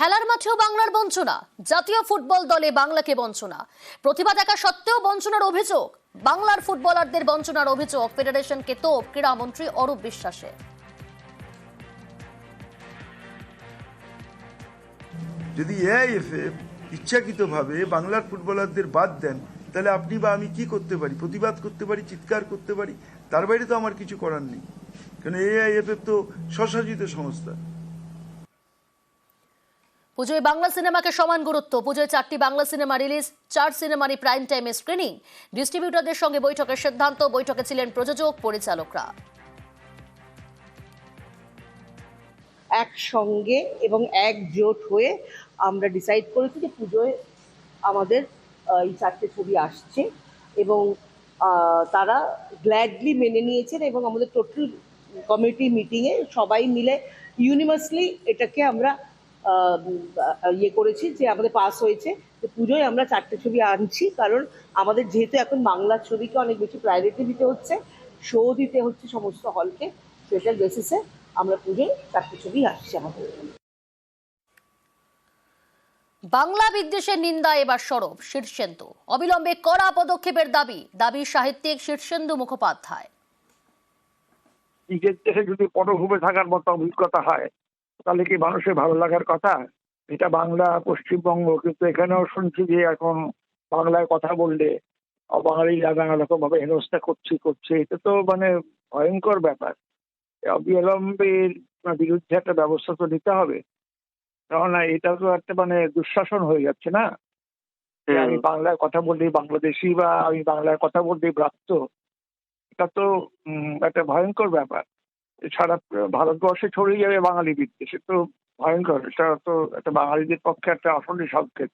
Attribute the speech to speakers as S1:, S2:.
S1: খেলার মাঠেও বাংলার বঞ্চনা। জাতীয় ফুটবল দলে বাংলাকে বঞ্চনা। প্রতিভা দেখা সত্ত্বেও বঞ্চনার অভিযোগ। বাংলার ফুটবলারদের বঞ্চনার অভিযোগ ফেডারেশনকে তোপ ক্রীড়ামন্ত্রী অরূপ বিশ্বাসের
S2: যদি এআইএফএফ ইচ্ছাকৃতভাবে বাংলার ফুটবলারদের বাদ দেন, তাহলে আপনি বা আমি কি করতে পারি? প্রতিবাদ করতে পারি? চিৎকার করতে পারি? তার বাইরে তো আমার কিছু করার নেই। কারণ এআইএফএফ তো স্বশাসিত সংস্থা।
S1: পুজোয় বাংলা সিনেমাকে সমান গুরুত্ব। পুজোয় চারটি বাংলা সিনেমা রিলিজ, চার সিনেমারই প্রাইম টাইমে স্ক্রিনিং ডিস্ট্রিবিউটরদের সঙ্গে বৈঠকের সিদ্ধান্ত, বৈঠকে ছিলেন প্রযোজক, পরিচালকরা।
S3: একসঙ্গে এবং একজোট হয়ে আমরা ডিসাইড করেছি যে পুজোয় আমাদের এই চারটে ছবি আসছে এবং তারা গ্ল্যাডলি মেনে নিয়েছেন এবং আমাদের টোটাল কমিটি মিটিংয়ে সবাই মিলে ইউনিভার্সলি এটাকে আমরা ইয়ে করেছি যে আমাদের পাস হয়েছে। যে পুজোয় আমরা চারটে ছবি আনছি কারণ আমাদের যেহেতু এখন বাংলা ছবিকে অনেক বেশি প্রায়োরিটি দিতে হচ্ছে শো দিতে হচ্ছে সমস্ত হলকে সেটার বেসিসে আমরা পুজোয় চারটে ছবি আসছে আমাদের।
S1: বাংলা বিদ্বেষের নিন্দা এবার সরব শীর্ষেন্দু। অবিলম্বে কড়া পদক্ষেপের দাবি দাবি সাহিত্যিক শীর্ষেন্দু মুখোপাধ্যায়।
S4: নিজের দেশে যদি পটভূমে থাকার মতো অভিজ্ঞতা হয় তাহলে কি মানুষের ভালো লাগার কথা? এটা বাংলা পশ্চিমবঙ্গ কিন্তু এখানেও শুনছি যে এখন বাংলায় কথা বললে অবাঙালিরা নানা রকম ভাবে হেনস্থা করছি করছে এটা তো মানে ভয়ঙ্কর ব্যাপার। অবিলম্বে বিরুদ্ধে একটা ব্যবস্থা তো নিতে হবে। কেননা এটা তো একটা মানে দুঃশাসন হয়ে যাচ্ছে না? আমি বাংলায় কথা বললি বাংলাদেশি বা আমি বাংলায় কথা বললি ব্রাত্য এটা তো একটা ভয়ঙ্কর ব্যাপার। সারা ভারতবর্ষে ছড়িয়ে যাবে বাঙালি বিদ্বেষ। এ তো ভয়ঙ্কর, এটা তো একটা বাঙালিদের পক্ষে একটা আসলে সংকেত